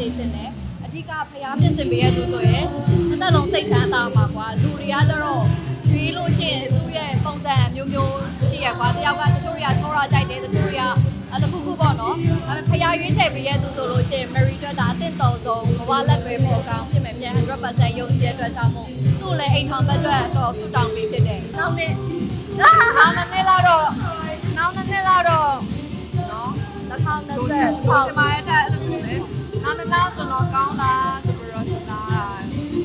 စေချင်တယ်အဓိကဖျားပြင်ဆင်ပေးရသူဆိုရင်အသက်လုံးစိတ်ချမ်းသာမှာကွာလူတွေကကျတော့ရွေးလို့ရှိရင်သူ့ရဲ့ပုံစံအမျိုးမျိုးရှိရကွာတယောက်ကတချို့တွေကချောရကြိုက်တယ်တချို့တွေကအဲ့တခုခုပေါ့နော်ဒါပေမဲ့ဖျားရွေးချယ်ပေးရသူဆိုလို့ရှိရင် Mary အတွက်ဒါအသင့်တော်ဆုံးဘဝလက်တွေပေါ်ကောင်းပြင်မယ်ပြန်100%ယုံကြည်တဲ့အတွက်ကြောင့်မို့သူ့လည်းအိမ်ထောင်ဘက်အတွက်တော့ဆူတောင်းပေးဖြစ်တယ်နောက်နေ့နောက်နေ့လာတော့နောက်နေ့လာတော့နော်2026 နောက်တစ်နောက်ဆိုတော့ကောင်းလားဆိုပြီးတော့စဉ်းစားတာ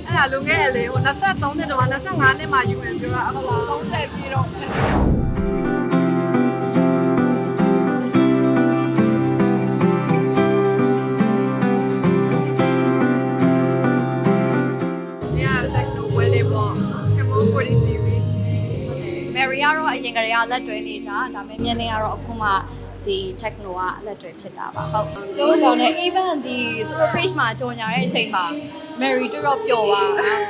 အဲ့ဒါလူငယ်လေဟို23နှစ်တော့25နှစ်မှယူရင်ပြောတာအခု30ပြီးတော့ဒီကတက်နိုဝဲလေးပေါ့ကမော40 series Mary ကတော့အရင်ကတည်းကလက်တွဲနေကြဒါပေမဲ့မြင်းနေကတော့အခုမှ ဒီ techno ကလက်တွဲဖြစ်တာပါဟုတ်ပြောကောင်းတယ် even ဒီသူတို့ page မှာကြော်ညာတဲ့အချိန်မှာ Mary တော်တော်ပျော်ပါ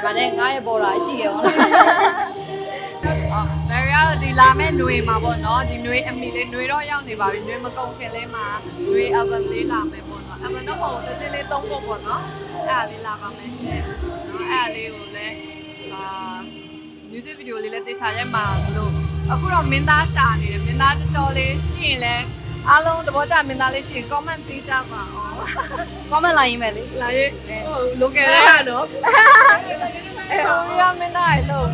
ငါနဲ့ငါရဲ့ပေါ်တာရှိရအောင် ။ဒါရဒီလာမဲ့ຫນွေမှာပေါ့နော်ဒီຫນွေအမီလေးຫນွေတော့ရောက်နေပါပြီຫນွေမကုန်ခင်လေးမှာຫນွေ album လေးလာမယ်ပေါ့နော် album တော့ပေါ့တစ်ချက်လေးသုံးဖို့ပေါ့နော်အဲ့ဒါလေးလာပါမယ်ရှင်နော်အဲ့ဒါလေးကိုလည်းအာ music video လေးလည်းတေချာရိုက်မှာလို့အခုတော့မင်းသားရှာနေတယ်မင်းသားကြော်လေးရှိရင်လည်း အားလုံးသဘောကျမင်းသားလေးရှိရင် comment ပေးကြပါအောင် comment လိုက်ရင်းမယ်လေလာရေးဟို local လေးရနော်အဲ့ဟိုရမင်းသားရဲ့လို့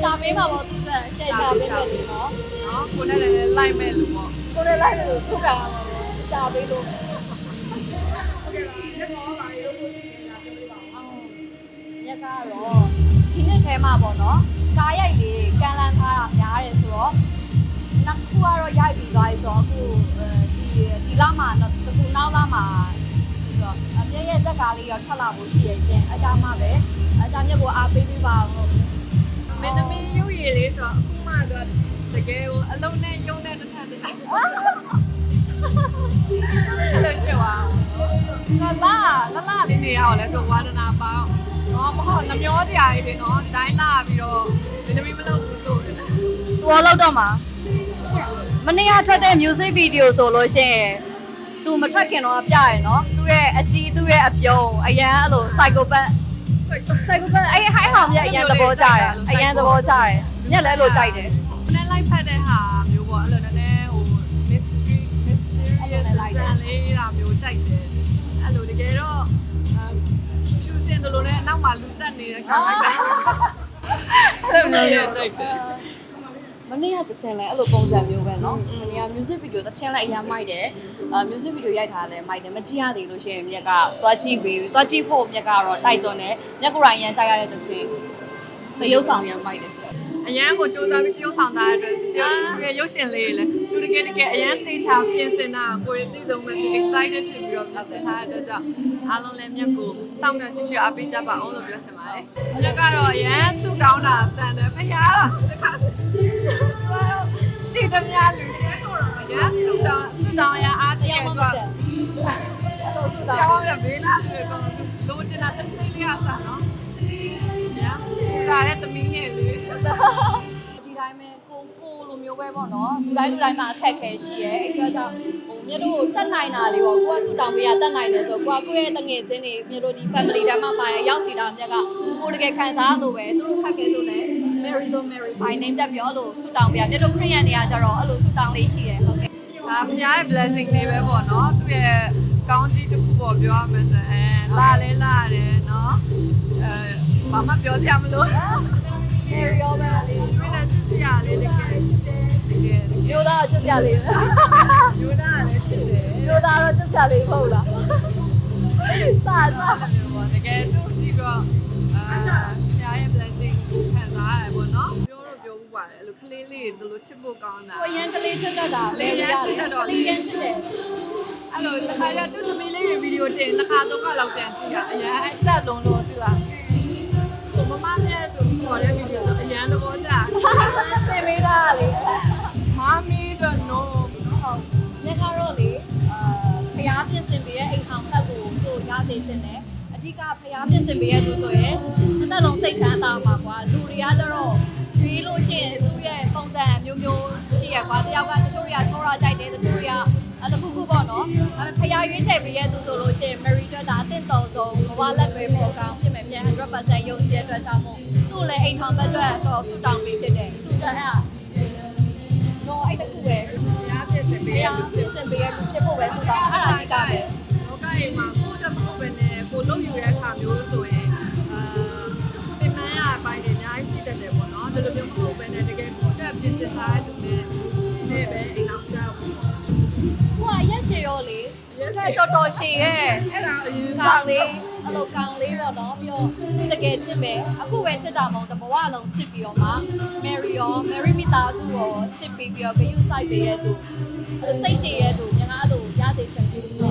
ရှာပေးမှာပေါ့သူက share ရှာပေးမယ်လေနော်နော်ကိုနဲ့လည်းလိုက်မဲ့လူပေါ့ကိုလည်းလိုက်လို့သူကရှာပေးလို့ညကတော့ဒီနေ့ထဲမှာပေါ့နော်ကားရိုက်လေးကန်လန်းထားတာများတယ်ဆိုတော့နောက် ခုကတော့ရိုက်ပြီးသွားပြီဆိုတော့အခုဒီဒီလမှာတခုနောက်လမှာဆိုတော့အပြည့်ရဲ့ဇက်ကားလေးရောထွက်လာဖို့ရှိရခြင်းအကြမ်းမှပဲအကြမ်းမြတ်ကိုအားပေးပြီးပါအောင်လို့မင်းသမီးရုပ်ရည်လေးဆိုတော့အခုမှတော့တကယ်ကိုအလုံးနဲ့ယုံတဲ့တစ်ထပ်တည်းအဲ့လိုဖြစ်သွားတော့လာလာလာလေးနေရအောင်လဲဆိုဝါဒနာပေါင်းနော်မဟုတ်နှမျောစရာကြီးလေနော်ဒီတိုင်းလာပြီးတော့မင်းသမီးမလုပ်ဘူးဆိုတယ်သူရောလောက်တော့မှာ မနေ့ကထွက်တဲ့ music video ဆိုလို့ရှိရင်သူမထွက်ခင်တော့ပြရယ်နော်သူ့ရဲ့အကြီးသူ့ရဲ့အပြုံးအရန်အဲ့လို psychopath psychopath အဲ့ဟိုင်းဟောင်မြအရန်သဘောကျတယ်အရန်သဘောကျတယ်ညက်လည်းအဲ့လိုကြိုက်တယ်နည်းလိုက်ဖတ်တဲ့ဟာမျိုးပေါ့အဲ့လိုနည်းနည်းဟို mystery mysterious လေးတာမျိုးကြိုက်တယ်အဲ့လိုတကယ်တော့ဖြူတင်တယ်လို့လည်းအနောက်မှာလူတက်နေတဲ့ခါမှအဲ့လိုမျိုးကြိုက်တယ် မနေ့ကတချင်လဲအဲ့လိုပုံစံမျိုးပဲเนาะမနေ့က music video တချင်လဲအရင်မိုက်တယ်အာ music video ရိုက်ထားလဲမိုက်တယ်မကြည့်ရသေးလို့ရှိရင်မြက်ကသွားကြည့်ပြီးသွားကြည့်ဖို့မြက်ကတော့တိုက်တွန်းတယ်မြက်ကရိုင်းရန်ကြိုက်ရတဲ့တချင်သရုပ်ဆောင်ရန်မိုက်တယ် အရန်ကိုစူးစမ်းပြီးပြုဆောင်ထားတဲ့အတွက်ဒီရုပ်ရှင်လေးလေသူတကယ်တကယ်အရန်သေချာပြင်ဆင်တာကိုယ်သိဆုံးမဲ့ excited ဖြစ်ပြီးတော့ပြင်ဆင်ထားတဲ့အတွက်ကြောင့်အားလုံးလည်းမြတ်ကိုစောင့်မျှော်ကြည့်ရှုအားပေးကြပါအောင်လို့ပြောချင်ပါတယ်။မြတ်ကတော့အရန်ဆူတောင်းတာ သမီးငယ်လေးဒီတိုင်းပဲကိုကိုလိုမျိုးပဲပေါ့နော်လူတိုင်းလူတိုင်းမှာအခက်အခဲရှိရဲအဲ့အတွက်ကြောင့်ဟိုမြတ်တို့တက်နိုင်တာလေးပေါ့ကိုကဆူတောင်းပေးရတက်နိုင်တယ်ဆိုတော့ကိုကကိုယ့်ရဲ့တငယ်ချင်းတွေမြတ်တို့ဒီ family တိုင်းမှာပါတယ်ရောက်စီတာမြတ်ကကိုတကယ်ခံစားလို့ပဲသူတို့ခက်ခဲလို့လည်း Mary so Mary by name တက်ပြီးအဲ့လိုဆူတောင်းပေးရမြတ်တို့ခရိယန်တွေကကြတော့အဲ့လိုဆူတောင်းလေးရှိရဲဟုတ်ကဲ့ဒါဖရားရဲ့ blessing တွေပဲပေါ့နော်သူရဲ့ကောင်းကြီးတစ်ခုပေါ့ပြောရမယ်ဆိုရင်လာလဲလာတယ်နော်အဲဘာမှပြောစရာမလို Mary ရောပဲလေမင်းလည်းချစ်စရာလေးတကယ်တကယ်တကယ်မျိုးသားချစ်စရာလေးယူနာလည်းချစ်တယ်မျိုးသားတော့ချစ်စရာလေးမဟုတ်လားစာစာပေါ့တကယ်သူ့ကြည့်တော့အာဖရားရဲ့ blessing ခံစားရတယ်ပေါ့နော်ပြောတော့ပြောဘူးပါတယ်အဲ့လိုကလေးလေးတွေလိုချစ်ဖို့ကောင်းတာကိုရန်ကလေးချစ်တတ်တာလေရချစ်တတ်တော့လေးရန်ချစ်တယ်အဲ့လိုတစ်ခါကျသူ့သမီးလေးတွေဗီဒီယိုတင်တစ်ခါသုံးခါလောက်တန်ကြည့်ရအရင်အဆက်လုံးလို့သူကကိုမမနဲ့ဆိုပြီးပေါ်တဲ့ဗီဒီယိုဆိုအရင် သဘောကျတယ်သင်ပေးတာလေမမီတော့ no ဟုတ်ညကတော့လေအာဖျားပြင်ဆင်ပေးရဲ့အိမ်ထောင်ဖက်ကိုသူ့ရစေခြင်းတယ်အဓိကဖျားပြင်ဆင်ပေးရဲ့သူဆိုရင်အသက်လုံးစိတ်ချမ်းသာမှာကွာလူတွေကကျတော့ရွေးလို့ရှိရင်သူ့ရဲ့ပုံစံအမျိုးမျိုးရှိရကွာတယောက်ကတချို့တွေကချောရကြိုက်တယ်တချို့တွေကအဲ့တခုခုပေါ့နော်အဲ့ဖျားရွေးချက်ပေးရသူဆိုလို့ရှိရင် Mary အတွက်ဒါအသင့်တော်ဆုံးဘဝလက်တွေပေါ်ကောင်းဖြစ်မယ်ပြန်100%ယုံကြည်တဲ့အတွက်ကြောင့်မို့ သူ့လည်းအိမ်ထောင်ဘက်အတွက်တော့ဆူတောင်းပေးဖြစ်တယ်သူအတွက်အဲ့တော့အဲ့တခုပဲရဖြစ်စင်ဖပေးရျားပြင်ဆင်ပေးရသူဖြစ်ဖို့ပဲဆူတောင်းအဲ့ဒါအဓိကပဲလောကကြီးမှာကိုယ်တမဟုတ်ပဲနဲ့ကိုလုံးယူတဲ့အခါမျိုးဆိုရင်အာပြင်ပန်းရအပိုင်းတွေအများကြီးရှိတတ်တယ်ပေါ့နော်ဒီလိုမျိုးမဟုတ်ပဲနဲ့တကယ်ကိုယ်အတွက်ပြင်ဆင်ထားတဲ့လူတွေနဲ့ပဲအိမ်အောင်ကြောက်ပေါ့ဟိုကရက်ရှည်ရောလေတော်တော်ရှည်ရဲ့အဲ့ဒါအရင်ကောင်လေး အဲ့လိုကောင်လေးပေါ့နော်ပြီးတော့သူတကယ်ချစ်မယ်အခုပဲချစ်တာမဟုတ်တဘဝလုံးချစ်ပြီးတော့မှ Mary ရော Mary မိသားစုရောချစ်ပြီးပြီးတော့ဂယုစိုက်ပေးရဲ့သူအဲ့လိုစိတ်ရှည်ရဲ့သူညီမအဲ့လိုရစေချင်တယ်ပေါ့ပြေ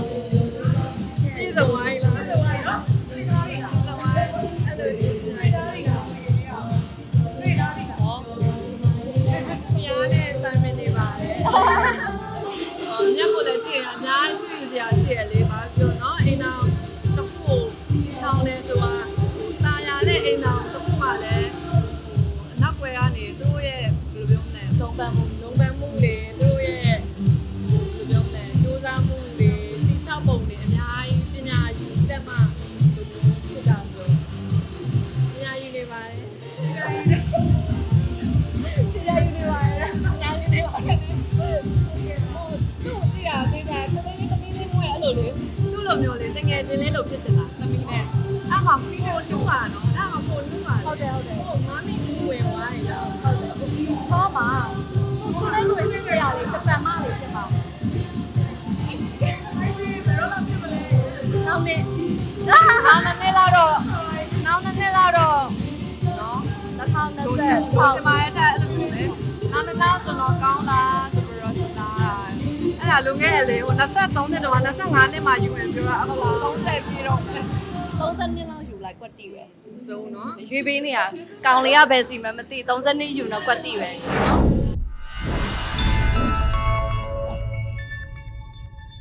ပြောမလဲသုံးပန်းမှုလုံးပန်းမှုတွေသူတို့ရဲ့ဘယ်လိုပြောမလဲစူးစမ်းမှုတွေတိဆောက်ပုံတွေအများကြီးပညာယူတက်မှဖြစ်တာဆိုပညာယူနေပါတယ်တရားယူနေပါရဲ့ပညာယူနေပါတယ်သူ့ကိုကြည့်ရသေးတာကလေးလေးသမီးလေးမွေးအဲ့လိုလေသူ့လိုမျိုးလေတကယ်ချင်းလေးလို့ဖြစ်ချင်တာသမီးနဲ့အဲ့မှာဖီကိုတူးပါနော်အဲ့မှာပို့တူးပါဟုတ်တယ်ဟုတ်တယ် နောက်နေ့နောက်နေ့လာတော့နောက်နေ့လာတော့နော်2026တို့ချင်ပါရဲ့တဲ့အဲ့လိုမျိုးလေနောက်တစ်နောက်ဆိုတော့ကောင်းလားဆိုပြီးတော့စဉ်းစားတာအဲ့ဒါလုံခဲ့ရလေဟို23နှစ်တော့25နှစ်မှယူရင်ပြောတာအခု30ပြီးတော့30နှစ်လောက်ယူလိုက်ကွက်တီပဲစုံနော်ရွေးပေးနေရကောင်လေးကပဲစီမမသိ30နှစ်ယူတော့ကွက်တီပဲနော်